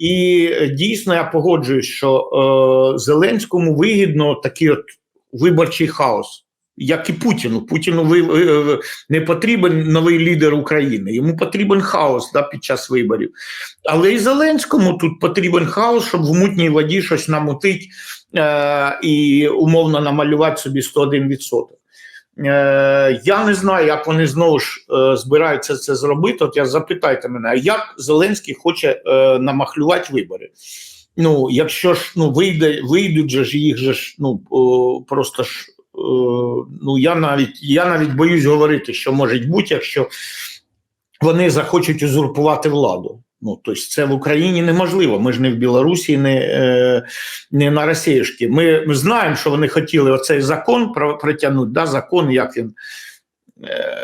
І е, дійсно я погоджуюсь, що е, Зеленському вигідно такий от виборчий хаос, як і Путіну. Путіну е, не потрібен новий лідер України, йому потрібен хаос да, під час виборів. Але і Зеленському тут потрібен хаос, щоб в мутній воді щось намутить е, і умовно намалювати собі 101%. Е, я не знаю, як вони знову ж е, збираються це зробити. От я запитайте мене, як Зеленський хоче е, намахлювати вибори? Ну, якщо ж ну вийде, вийдуть же ж їх же ж ну просто ж. Ну, я навіть я навіть боюсь говорити, що може бути, якщо вони захочуть узурпувати владу. Ну, тобто це в Україні неможливо. Ми ж не в Білорусі, не, е, не на Росіюшки. Ми, ми знаємо, що вони хотіли оцей закон про- протягнути, да, закон, як він. Е,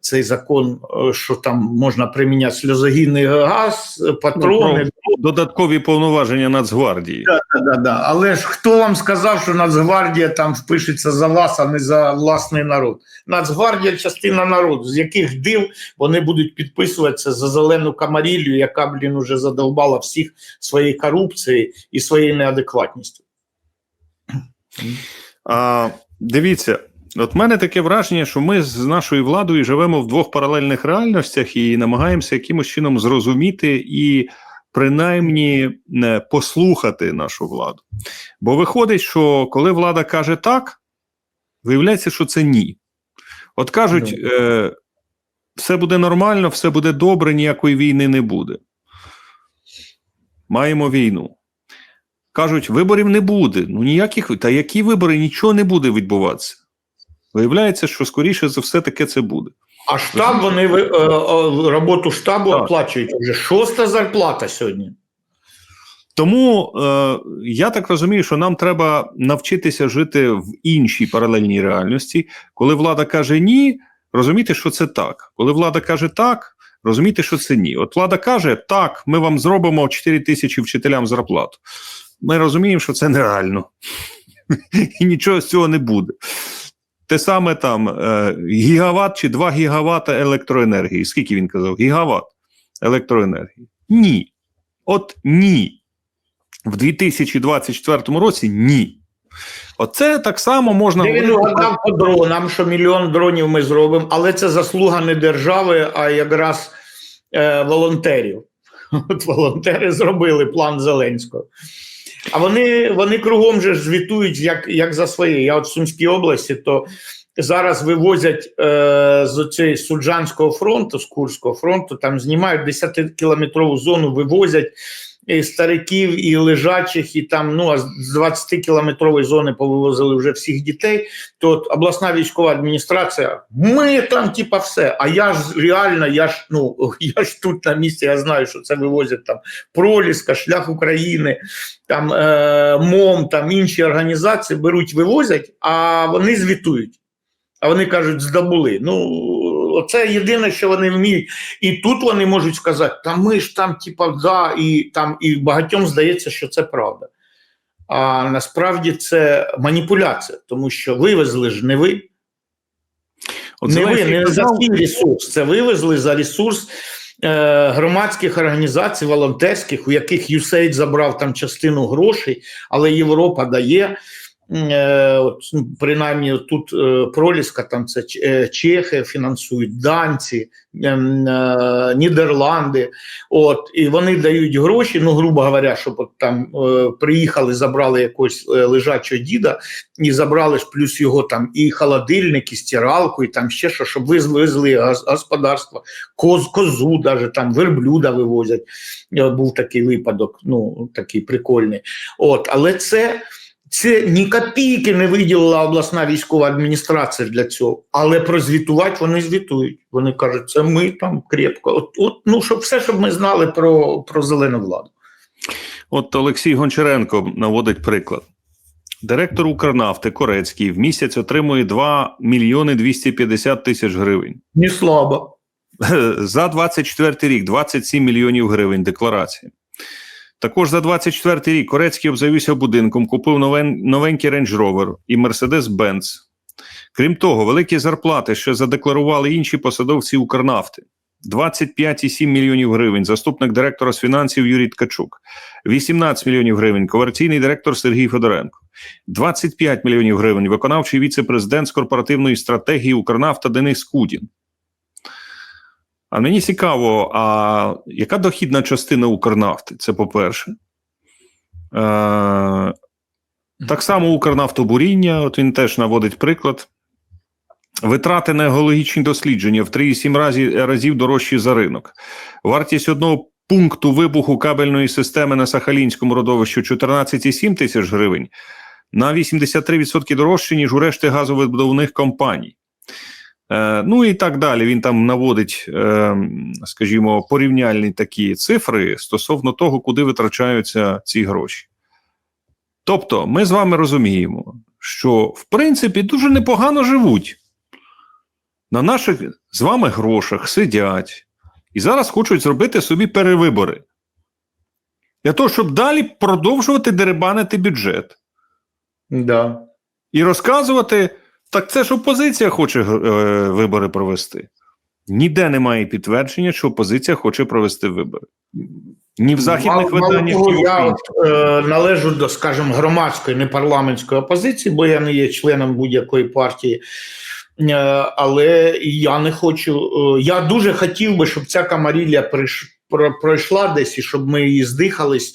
Цей закон, е, що там можна приміняти сльозогінний газ, патрони. Додаткові повноваження Нацгвардії. Да, да, да. Але ж хто вам сказав, що Нацгвардія там впишеться за вас, а не за власний народ? Нацгвардія частина народу, з яких див вони будуть підписуватися за зелену камарілью, яка, блін, уже задовбала всіх своєю корупцією і своєю неадекватністю. А, дивіться, от мене таке враження, що ми з нашою владою живемо в двох паралельних реальностях і намагаємося якимось чином зрозуміти і принаймні послухати нашу владу. Бо виходить, що коли влада каже так, виявляється, що це ні. От кажуть, е, все буде нормально, все буде добре, ніякої війни не буде. Маємо війну. Кажуть, виборів не буде. Ну ніяких та які вибори нічого не буде відбуватися. Виявляється, що скоріше за все таке це буде. А штаб вони е, е, роботу штабу Так. оплачують вже шоста зарплата сьогодні. Тому е, я так розумію, що нам треба навчитися жити в іншій паралельній реальності. Коли влада каже ні, розуміти, що це так. Коли влада каже так, розуміти, що це ні. От влада каже, так, ми вам зробимо 4 тисячі вчителям зарплату. Ми розуміємо, що це нереально. І нічого з цього не буде. Те саме там е, гігават чи 2 гігавата електроенергії. Скільки він казав? Гігават електроенергії. Ні. От ні. В 2024 році ні. Оце так само можна Де він говорити. вгадав по дронам, що мільйон дронів ми зробимо, але це заслуга не держави, а якраз е, волонтерів. От волонтери зробили план Зеленського. А вони, вони кругом же звітують як, як за своє. Я от в Сумській області, то зараз вивозять е, з цієї Суджанського фронту, з Курського фронту, там знімають 10-кілометрову зону, вивозять стариків, і лежачих, і там ну а з 20-кілометрової зони повивозили вже всіх дітей. То от обласна військова адміністрація, ми там, типа, все. А я ж реально, я ж ну я ж тут на місці, я знаю, що це вивозять там Проліска, Шлях України, там е, МОМ, там інші організації беруть, вивозять, а вони звітують. А вони кажуть, здобули. Ну, це єдине, що вони вміють. І тут вони можуть сказати, та ми ж там, типа, да, і там і багатьом здається, що це правда. А насправді це маніпуляція, тому що вивезли ж не ви. От не ви, не за свій ресурс. Це вивезли за ресурс е, громадських організацій, волонтерських, у яких USAID забрав там частину грошей, але Європа дає. Е, ну, принаймні тут е, проліска, там це е, Чехи фінансують, данці, ем, Нідерланди. От, і вони дають гроші, ну, грубо говоря, щоб от там приїхали, забрали якогось лежачого діда, і забрали ж плюс його там і холодильник, і стиралку, і там ще що, щоб вивезли гос- господарство, коз, козу, даже там верблюда вивозять. Був такий випадок, ну такий прикольний. От, але це. Це ні копійки не виділила обласна військова адміністрація для цього, але прозвітувати вони звітують. Вони кажуть, це ми там крепко. От, от ну щоб все, щоб ми знали про, про зелену владу. От Олексій Гончаренко наводить приклад. Директор Укрнафти Корецький в місяць отримує 2 мільйони 250 тисяч гривень. Не слабо. За 24 рік 27 мільйонів гривень декларації. Також за 24 рік Корецький обзавівся будинком, купив новен, новенький Range Rover і Mercedes-Benz. Крім того, великі зарплати, що задекларували інші посадовці Укрнафти. 25,7 мільйонів гривень, заступник директора з фінансів Юрій Ткачук, 18 мільйонів гривень, комерційний директор Сергій Федоренко, 25 мільйонів гривень, виконавчий віце-президент з корпоративної стратегії Укрнафта Денис Кудін. А мені цікаво, а яка дохідна частина Укрнафти? Це по-перше. Е, так само Укрнафтобуріння, от він теж наводить приклад. Витрати на геологічні дослідження в 3,7 разів, разів дорожчі за ринок. Вартість одного пункту вибуху кабельної системи на Сахалінському родовищу 14,7 тисяч гривень на 83% дорожче, ніж у решти газовидобувних компаній. Е, ну і так далі. Він там наводить, е, скажімо, порівняльні такі цифри стосовно того, куди витрачаються ці гроші. Тобто, ми з вами розуміємо, що в принципі дуже непогано живуть. На наших з вами грошах сидять і зараз хочуть зробити собі перевибори. Для того, щоб далі продовжувати дерибанити бюджет Да. і розказувати, так це ж опозиція хоче е, вибори провести. Ніде немає підтвердження, що опозиція хоче провести вибори. Ні в західних Мало- мало виданнях, того, ні в я українських. от, е, належу до, скажімо, громадської непарламентської опозиції, бо я не є членом будь-якої партії. Е, але я не хочу. е, я дуже хотів би, щоб ця камарілля приш- про- пройшла десь і щоб ми її здихались.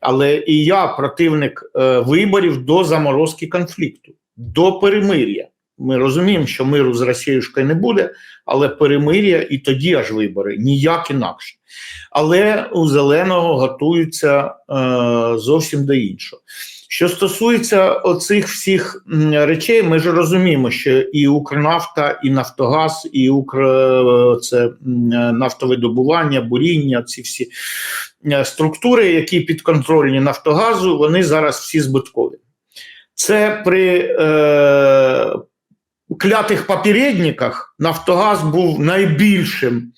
Але і я противник е, виборів до заморозки конфлікту, до перемир'я. Ми розуміємо, що миру з Росією не буде, але перемир'я і тоді аж вибори, ніяк інакше. Але у зеленого готуються е, зовсім до іншого. Що стосується оцих всіх речей, ми ж розуміємо, що і Укрнафта, і Нафтогаз, і Укр е, це м, нафтовидобування, буріння, ці всі е, структури, які підконтрольні Нафтогазу, вони зараз всі збиткові. Це при е, клятих попередниках Нафтогаз був найбільшим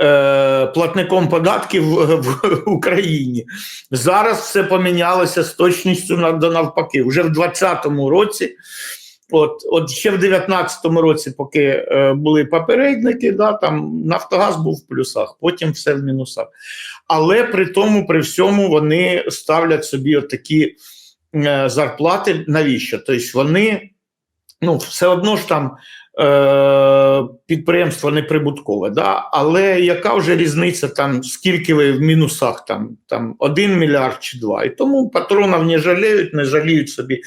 е, платником податків в, в Україні. Зараз все помінялося з точністю до навпаки. Вже в 2020 році, от, от ще в 2019 році, поки е, були попередники, да, там Нафтогаз був в плюсах, потім все в мінусах. Але при тому, при всьому, вони ставлять собі такі е, зарплати. Навіщо? Тобто вони ну, все одно ж там е, підприємство неприбуткове, да? але яка вже різниця, там, скільки ви в мінусах, там, там 1 мільярд чи 2. І тому патронів не жаліють, не жаліють собі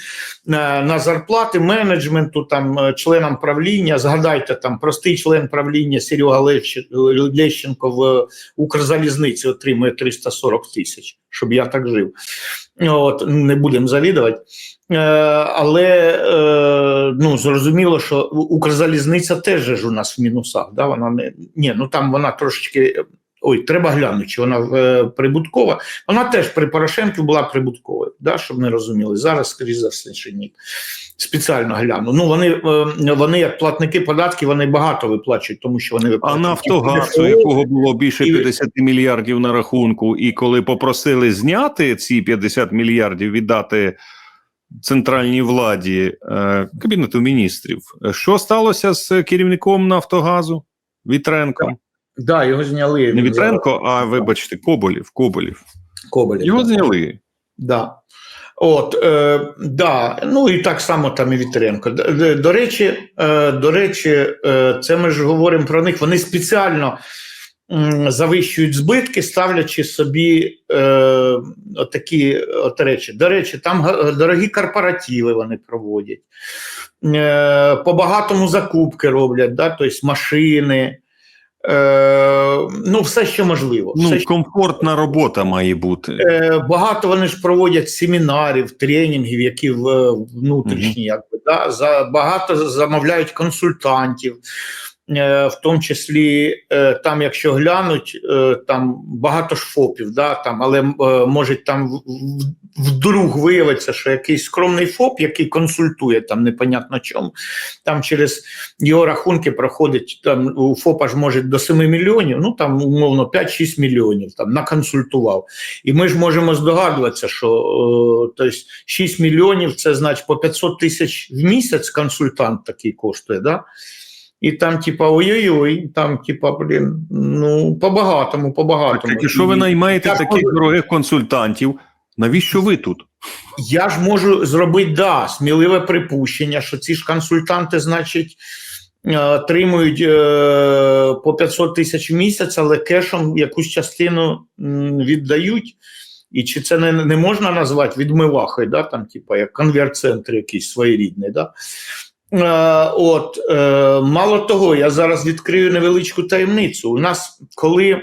на, на зарплати менеджменту, там, е, членам правління. Згадайте, там простий член правління Серега Лещенко в Укрзалізниці отримує 340 тисяч, щоб я так жив. От, не будемо завідувати. Е, але е, ну, зрозуміло, що Укрзалізниця теж ж у нас в мінусах. Да? Вона не, ні, ну там вона трошечки. Ой, треба глянути, чи вона е, прибуткова. Вона теж при Порошенку була прибутковою, да, щоб не розуміли. Зараз, скоріше за все, ще ні. Спеціально гляну. Ну, вони, е, вони, як платники податків, вони багато виплачують, тому що вони А виплачують. Нафтогаз, у ПДФО, якого було більше і- 50 мільярдів на рахунку, і коли попросили зняти ці 50 мільярдів, віддати центральній владі е, Кабінету міністрів, що сталося з керівником Нафтогазу Вітренком? Да, його зняли. Не Вітренко, а вибачте, Коболів. Коболів. Коболєв. Його да. зняли. Да. От, е, да, ну і так само там і Вітренко. До речі, е, до речі, е, це ми ж говоримо про них. Вони спеціально завищують збитки, ставлячи собі е, отакі от речі. До речі, там дорогі корпоративи вони проводять. Е, по багатому закупки роблять, да, тобто машини. Е, ну, все, що можливо. Ну, все, що комфортна робота має бути. Е, Багато вони ж проводять семінарів, тренінгів, які е, внутрішні, якби да за багато замовляють консультантів, в тому числі е, там, якщо глянуть, е, там багато ж ФОПів, да там, але е, може там вдруг виявиться, що якийсь скромний ФОП, який консультує там непонятно чому, там через його рахунки проходить там у ФОПа ж може до 7 мільйонів, ну там умовно 5-6 мільйонів там наконсультував. І ми ж можемо здогадуватися, що е, тобто 6 мільйонів це значить по 500 тисяч в місяць консультант такий коштує. Да? І там, типа, ой-ой-ой, там, типа, блін, ну, по-багатому, по-багатому. Так, якщо ви наймаєте так таких дорогих консультантів, навіщо ви тут? Я ж можу зробити да, сміливе припущення, що ці ж консультанти, значить, е, отримують е, по 500 тисяч в місяць, але кешом якусь частину м, віддають. І чи це не, не можна назвати відмивахою, да, там, типа, як конверт-центр якийсь своєрідний. Да? Е, от, е, мало того, я зараз відкрию невеличку таємницю. У нас, коли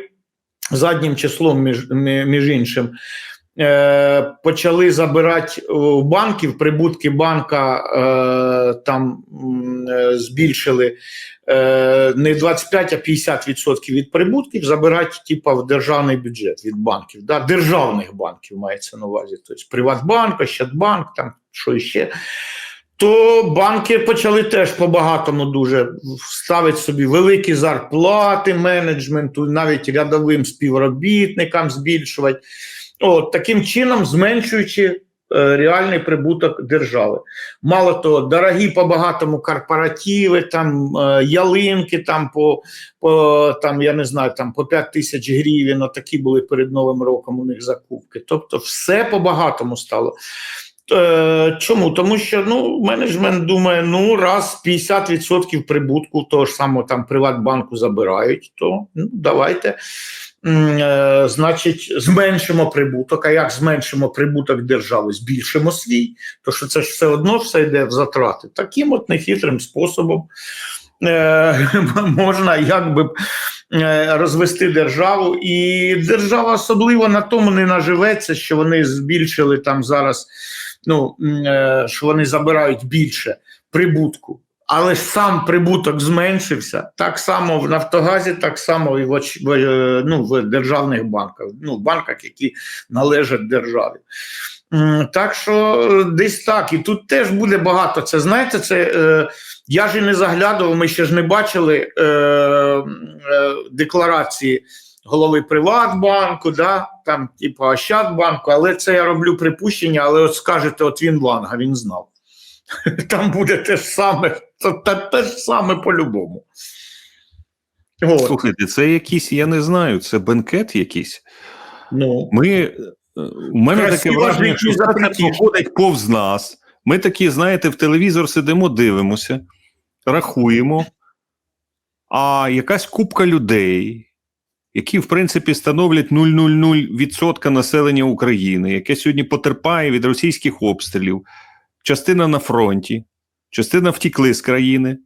заднім числом, між, між іншим, е, почали забирати у банків, прибутки банка там збільшили не 25, а 50% від прибутків забирати типа, в державний бюджет від банків, да, державних банків мається на увазі. Тобто Приватбанк, Ощадбанк, там що іще. То банки почали теж по-багатому дуже ставити собі великі зарплати менеджменту, навіть рядовим співробітникам збільшувати. От, таким чином зменшуючи е, реальний прибуток держави. Мало того, дорогі по багатому корпоративи, там е, ялинки, там по, по там, я не знаю, там по 5 тисяч гривень, такі були перед Новим роком у них закупки. Тобто, все по багатому стало. Е, Чому? Тому що ну, менеджмент думає, ну раз 50% прибутку того ж самого там Приватбанку забирають, то ну, давайте. е, Значить, зменшимо прибуток. А як зменшимо прибуток держави? Збільшимо свій, то що це ж все одно все йде в затрати. Таким от нехитрим способом е, можна якби розвести державу, і держава особливо на тому не наживеться, що вони збільшили там зараз. Ну е, що вони забирають більше прибутку, але сам прибуток зменшився. Так само в Нафтогазі, так само і в, е, ну, в державних банках, ну, в банках, які належать державі. Так що е, десь так, і тут теж буде багато. Це знаєте, це е, я ж і не заглядував, ми ще ж не бачили е, е, декларації голови Приватбанку, да, там, типу Ощадбанку, але це я роблю припущення, але от скажете, от він Ланга, він знав. Там буде те ж саме, те ж саме по-любому. Слухайте, це якийсь, я не знаю, це бенкет якийсь. ну, Ми, е, у мене таке враження, що це проходить повз нас. Ми такі, знаєте, в телевізор сидимо, дивимося, рахуємо, а якась купка людей, які, в принципі, становлять 0,00% населення України, яке сьогодні потерпає від російських обстрілів, частина на фронті, частина втікли з країни.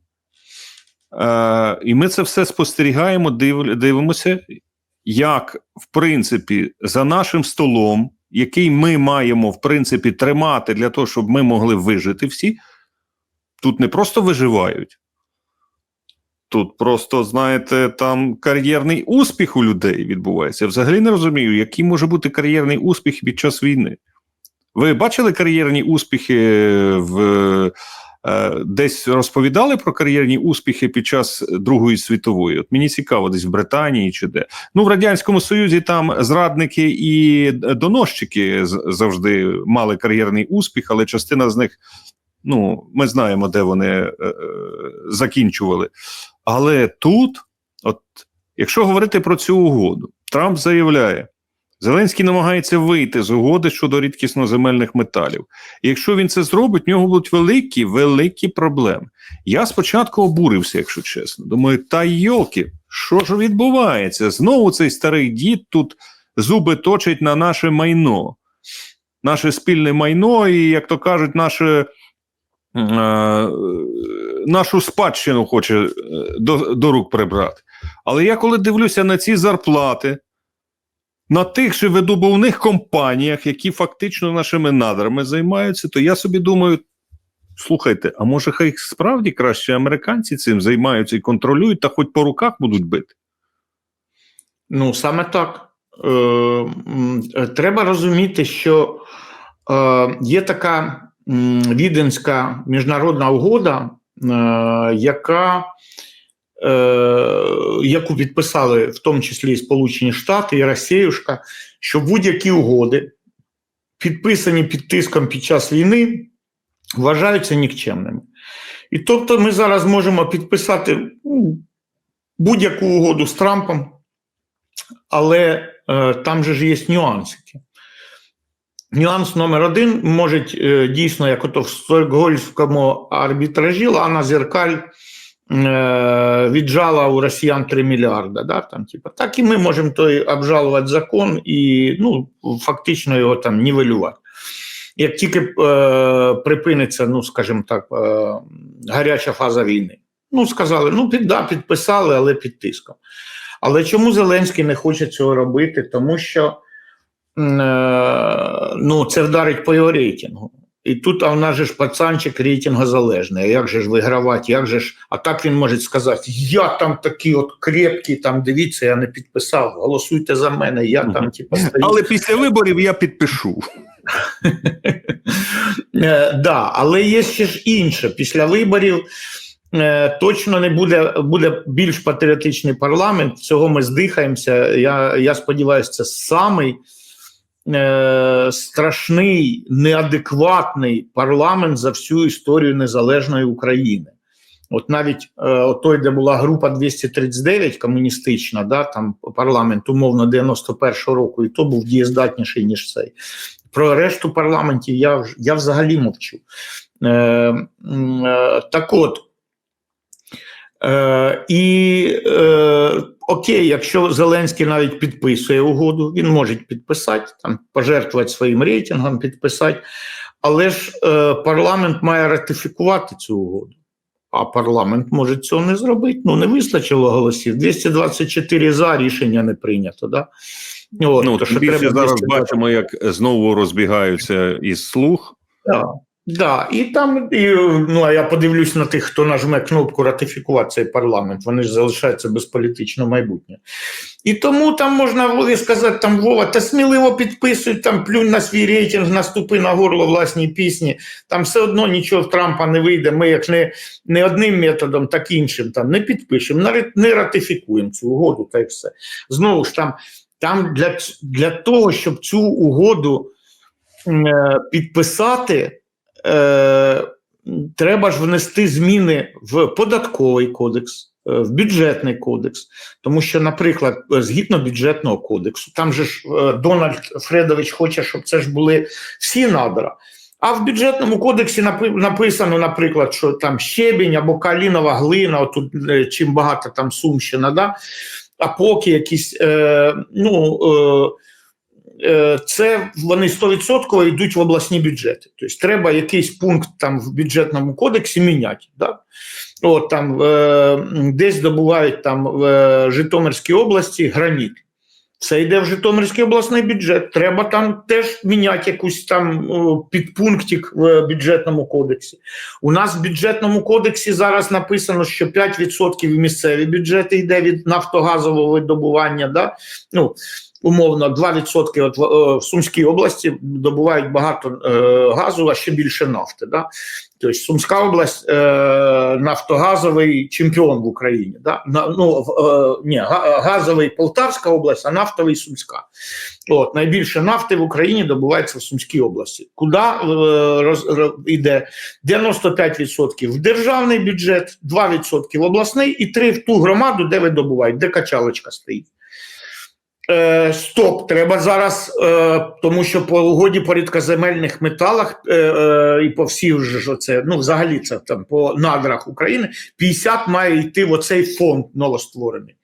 Е, і ми це все спостерігаємо, див, дивимося, як, в принципі, за нашим столом, який ми маємо, в принципі, тримати для того, щоб ми могли вижити всі, тут не просто виживають. Тут просто, знаєте, там кар'єрний успіх у людей відбувається. Я взагалі не розумію, який може бути кар'єрний успіх під час війни. Ви бачили кар'єрні успіхи в е, десь розповідали про кар'єрні успіхи під час Другої світової? От мені цікаво, десь в Британії чи де. Ну, в Радянському Союзі там зрадники і доносчики завжди мали кар'єрний успіх, але частина з них, ну, ми знаємо, де вони е, е, закінчували. Але тут, от, якщо говорити про цю угоду, Трамп заявляє, Зеленський намагається вийти з угоди щодо рідкісноземельних металів. І якщо він це зробить, в нього будуть великі, великі проблеми. Я спочатку обурився, якщо чесно. Думаю, та йолки, що ж відбувається? Знову цей старий дід тут зуби точить на наше майно, наше спільне майно, і, як то кажуть, наше. е, Нашу спадщину хоче е, до, до рук прибрати. Але я коли дивлюся на ці зарплати, на тих же видобувних компаніях, які фактично нашими надрами займаються, то я собі думаю: слухайте, а може хай справді краще американці цим займаються і контролюють, та хоч по руках будуть бити. Ну, саме так. Е, е, треба розуміти, що е, є така віденська міжнародна угода, яка, е, яку підписали в тому числі і Сполучені Штати і Росіюшка, що будь-які угоди, підписані під тиском під час війни, вважаються нікчемними. І тобто ми зараз можемо підписати ну, будь-яку угоду з Трампом, але е, там же ж є нюансики. Нюанс номер один може е, дійсно, як ото в Стокгольмському арбітражі, Лана Зеркаль е, віджала у росіян 3 мільярда. Да, там, типу, так і ми можемо той обжалувати закон і ну, фактично його там нівелювати. Як тільки е, припиниться, ну скажімо так, е, гаряча фаза війни. Ну, сказали, ну під, да, підписали, але під тиском. Але чому Зеленський не хоче цього робити? Тому що ну, це вдарить по його рейтингу. І тут а в нас же ж пацанчик рейтингозалежний. А як же ж вигравати? Як же ж? А так він може сказати: я там такий от крепкий, там дивіться, я не підписав, голосуйте за мене, я там типу, стою. Але після виборів я підпишу. Е, да, але є ще ж інше. Після виборів е, точно не буде, буде більш патріотичний парламент. Цього ми здихаємося. Я, я сподіваюся, це самий е, страшний, неадекватний парламент за всю історію незалежної України. От навіть е, той, де була група 239 комуністична, да, там парламент умовно 91-го року, і то був дієздатніший, ніж цей. Про решту парламентів я, я взагалі мовчу. Е, е, так от, е, і е, окей, якщо Зеленський навіть підписує угоду, він може підписати, там, пожертвувати своїм рейтингом, підписати, але ж е, парламент має ратифікувати цю угоду. А парламент може цього не зробити. Ну, не вистачило голосів. 224 за рішення не прийнято. Да? От, Ну, то, тим більше зараз 220. бачимо, як знову розбігаються із слух. Да, да. І там, і, ну а я подивлюсь на тих, хто нажме кнопку ратифікувати цей парламент. Вони ж залишаються без політичного майбутнього. І тому там можна Вові сказати, там Вова, та сміливо підписуй, там плюнь на свій рейтинг, наступи на горло власній пісні. Там все одно нічого в Трампа не вийде. Ми як не, не одним методом, так іншим там не підпишемо, не ратифікуємо цю угоду, та й все. Знову ж там, там для, для того, щоб цю угоду е, підписати, е, треба ж внести зміни в податковий кодекс, е, в бюджетний кодекс. Тому що, наприклад, згідно бюджетного кодексу, там же ж е, Дональд Фредович хоче, щоб це ж були всі надра. А в бюджетному кодексі написано, наприклад, що там щебінь або калінова глина, отут чим багато там Сумщина, да? а поки якісь е, ну, е, це вони 100% йдуть в обласні бюджети. Тобто треба якийсь пункт там в бюджетному кодексі міняти. Да? От там е, десь добувають там в е, Житомирській області граніт. Це йде в Житомирський обласний бюджет. Треба там теж міняти якусь там підпунктик в бюджетному кодексі. У нас в бюджетному кодексі зараз написано, що 5% в місцеві бюджети йде від нафтогазового видобування. Да? Ну, умовно, 2% от в, е, Сумській області добувають багато е, газу, а ще більше нафти. Да? Тобто Сумська область е, нафтогазовий чемпіон в Україні. Да? Ну, ні, газовий Полтавська область, а нафтовий Сумська. От, найбільше нафти в Україні добувається в Сумській області. Куди йде 95% в державний бюджет, 2% в обласний і 3% в ту громаду, де видобувають, де качалочка стоїть. Е, стоп, треба зараз, е, тому що по угоді по рідкоземельних металах е, е, і по всіх вже ж оце, ну взагалі це там по надрах України 50 має йти в оцей фонд новостворений.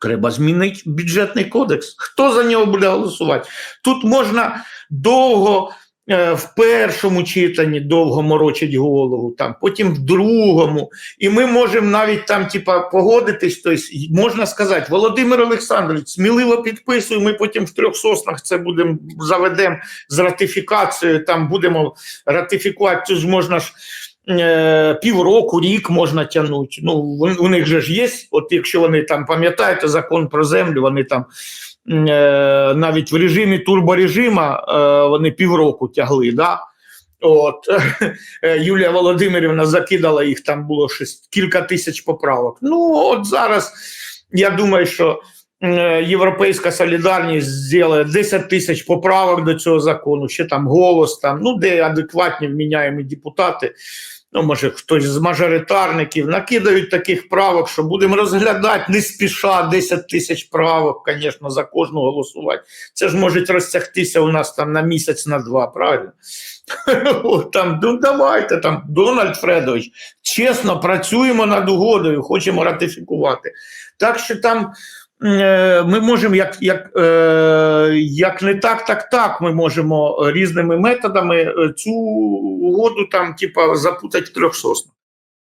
Треба змінити бюджетний кодекс. Хто за нього буде голосувати? Тут можна довго в першому читанні довго морочить голову, там, потім в другому. І ми можемо навіть там, типа, погодитись. Тобто, можна сказати, Володимир Олександрович, сміливо підписуй, ми потім в трьох соснах це будемо заведемо з ратифікацією, там будемо ратифікувати, це ж можна ж. е, Півроку, рік можна тягнути. Ну, у, них же ж є, от якщо вони там пам'ятаєте закон про землю, вони там е, навіть в режимі турборежима е, вони півроку тягли. Да? От е, Юлія Володимирівна закидала їх, там було щось кілька тисяч поправок. Ну, от зараз я думаю, що е, Європейська солідарність зробила 10 тисяч поправок до цього закону, ще там голос, там, ну, де адекватні вміняємі депутати, ну, може, хтось з мажоритарників накидають таких правок, що будемо розглядати не спіша 10 тисяч правок, звісно, за кожну голосувати. Це ж може розтягтися у нас там на місяць, на два, правильно? Там, ну давайте там, Дональд Фредович, чесно працюємо над угодою, хочемо ратифікувати. Так що там е, ми можемо, як, як, е, як не так, так, так, ми можемо різними методами е, цю угоду там, типа, запутати трьох соснах.